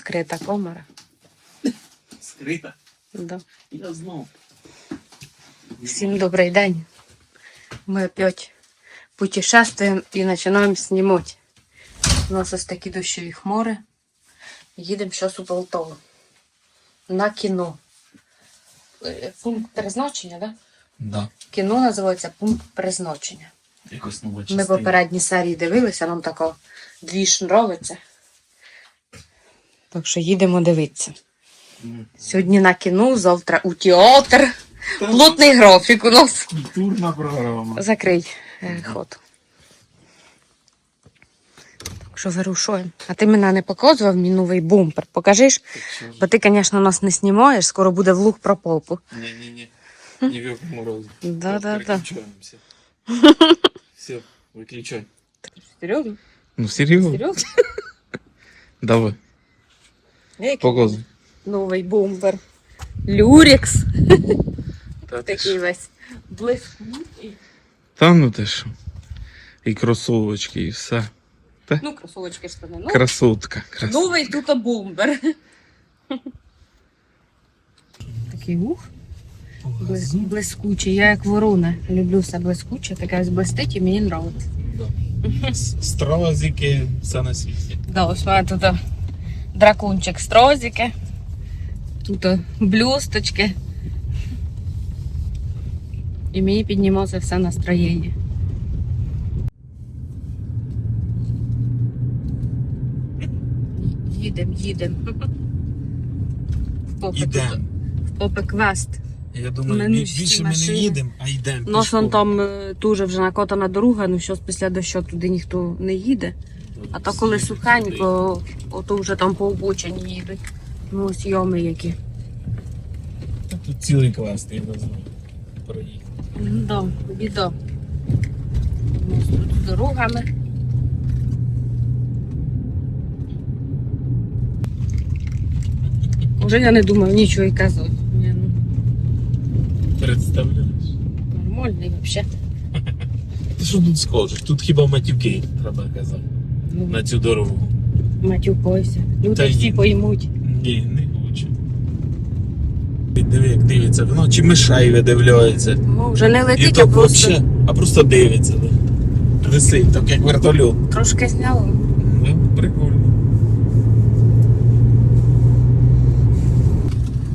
Скрита комора. Скрита. Да. Я знав. Всем добрый день. Мы опять путешествуем и начинаем снимать. У нас ось такі дощові хмари. Їдемо зараз у Полтаву. На кіно. Е, Пункт призначення, так? Да? Да. Кіно називається пункт призначення. Якось нова Ми частина. попередні серії дивилися, нам тако двіж нравиться. Так що їдемо дивитися. Сьогодні на кіно, завтра у театр. Плотний графік у нас. Культурна програма. Закрий е, ход. Так що вирушуємо. А ти мене не показував мій новий бумпер. Покажиш? Бо ти, звісно, нас не знімаєш, скоро буде влуг про полку. Ні-ні-ні. Ні в якому разі. Да-да-да. Все, виключай. Серйозно? Ну, серйозно? Серйозно? Давай, показуй. Новий бумпер. Люрікс. Та, ти Такий що? весь блискучий. Та ну ти що? І кросовочки, і все. Ну, кросовочки штани. Ну, Красотка. красотка. новий тут бумпер. Такий ух. Блис- Блискучий. Я як ворона. Люблю все блискуче, таке ось блистить і мені подобається. Стразики, все на світі. Да, ось у мене тут а, дракончик строзики. Тут блюсточки. І мені піднімалося все настроєння. Їдем, їдем. В попи, в попи квест. Я Ми думаю, всі більше ми не їдемо, а йдемо. У нас там е, дуже вже накотана дорога, ну щось після дощу туди ніхто не їде. А то коли сухенько, ото вже там по обочині їдуть. Ну ось йоми які. Тут цілий клас, знаю. Проїхав. Да, біда. У тут дорогами. Вже я не думаю нічого і казати. Ні, ну, Представляєш? нормальний взагалі. Ти що тут скажеш? Тут хіба матюки, треба казати. Ну, На цю дорогу. матюкойся. Люди Та всі ні. поймуть. Ні, не хочу. Ти Диви, як дивиться. Чи мишей видивляється. Ну, вже не І летить, а просто вообще, а просто дивиться. Да. Висить, так як вертольот. трошки зняло. Ну, прикольно.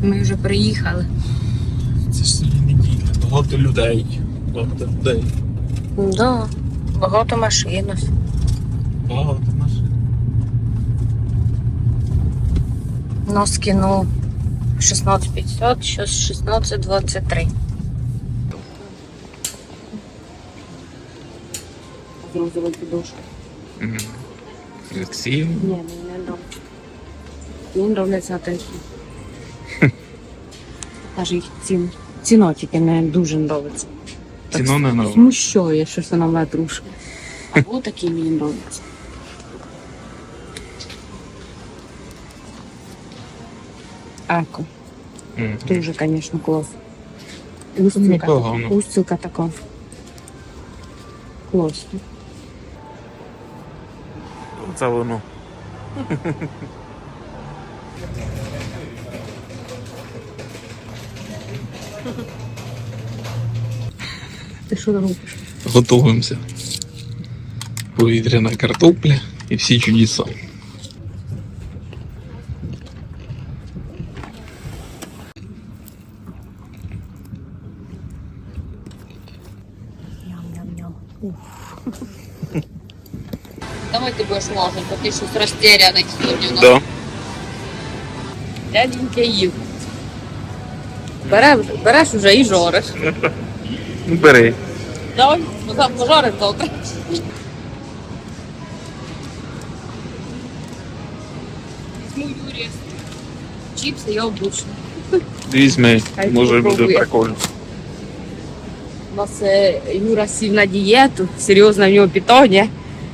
Ми вже приїхали. Це ж сьогодні неділя. Багато людей. Багато людей. Да, багато машин. ось. Багато машин. У нас кіно 16.50, зараз 16.23. З розовою подушкою. Ні, мені не дам. Мені нравляться такі. Даже їх цін. Ціно тільки не дуже нравиться. Ціно не нравиться. Смущає, що це на метрушку. Або такі мені нравляться. Еко. Мгм. Дуже, звісно, клас. Устілка, Непогано. устілка така. Класно. Це воно. Ти що робиш? Готуємося. Повітряна картопля і всі чудеса. Давай ти будеш ложити, бо ти щось розтеряний сьогодні. Да. Дяденька їв. Береш, береш уже і жориш. Ну бери. Давай, пожариш завтра. Візьму Юрія. Чіпси я обучу. Візьми, Хай може буде попробує. прикольно. У нас е, Юра сів на дієту, серйозне в нього питання.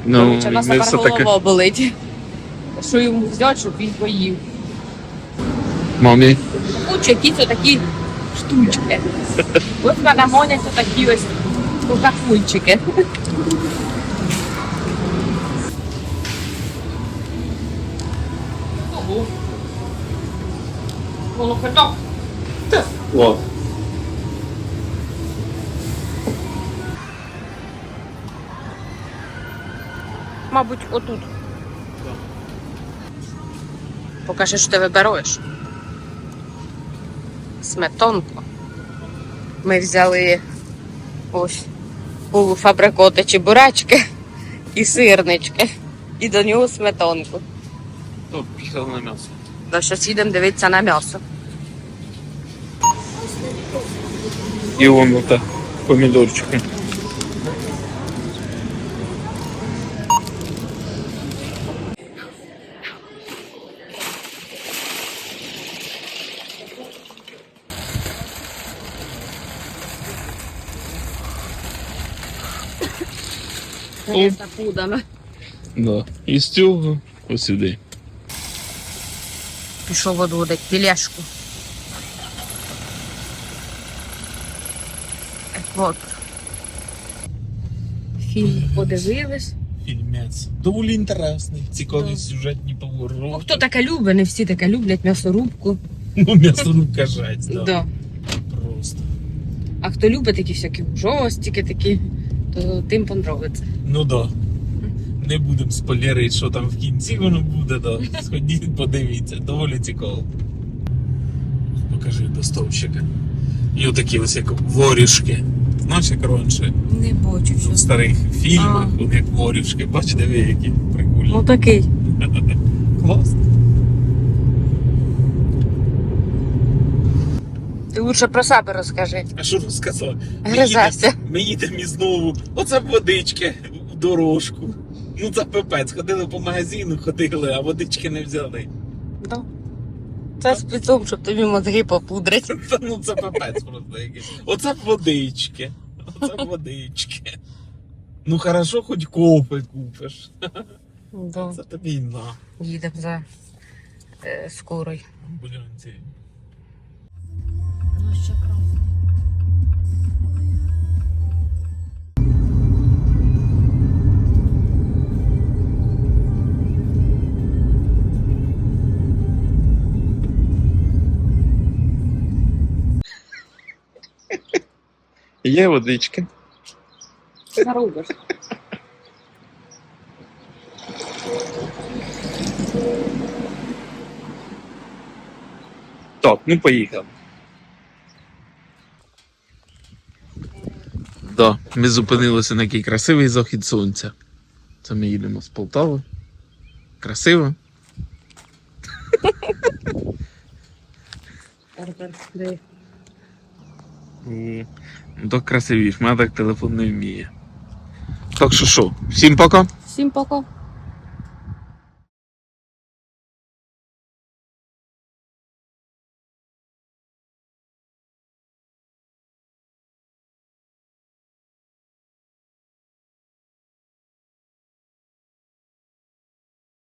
Ну, Короче, у нас ми тепер все таки. голова болить. Що йому взяти, щоб він поїв? Мамі. Куча якісь такі штучки. Ось в мене гоняться такі ось кока-кульчики. Ого. О. Мабуть, отут. Покажи, що ти вибираєш. Сметонку. Ми взяли ось полуфабрикоти чи бурачки і сирнички. І до нього сметонку. То пішов на м'ясо. Да, зараз їдемо дивитися на м'ясо. І вон ота помідорчики. З пудами. Да. І з цього ось сюди. Пішов одводить пілешку. От. Фільм подивились. Фільмець. Доволі інтересний, цікаві Да. сюжетні Ну, хто таке любить, не всі таке люблять м'ясорубку. Ну, м'ясорубка жесть, да. Да. Просто. А хто любить такі всякі жостики такі, то тим понравиться. Ну да. Не будемо спойлерити, що там в кінці воно буде, да. Сходіть, подивіться, доволі цікаво. Покажи до стовпчика. І отакі ось як ворішки. Знаєш, як раніше Не бачу, в старих фільмах, А. вони як ворішки. Бачите, ви які прикольні. Ну такий. Класно. Ти лучше про себе розкажи. А що розказав? Їдемо- Ми їдемо і знову. Оце водички в дорожку. Ну це пипець. Ходили по магазину, ходили, а водички не взяли. Да. Це спецом, щоб тобі мозги попудрити. Та ну це пипець просто якийсь. Оце водички. Оце водички. Ну хорошо, хоч кофе купиш. Да. Це тобі й на. Їдемо за е, скорою. Блянці. Ще кров. Є водички. Зарубиш. Так, ну поїхали. Да, ми зупинилися на який красивий захід сонця. Це ми їдемо з Полтави. Красиво. Ну, Так красивіш, мене так телефон не вміє. Так що що, всім пока. Всім пока.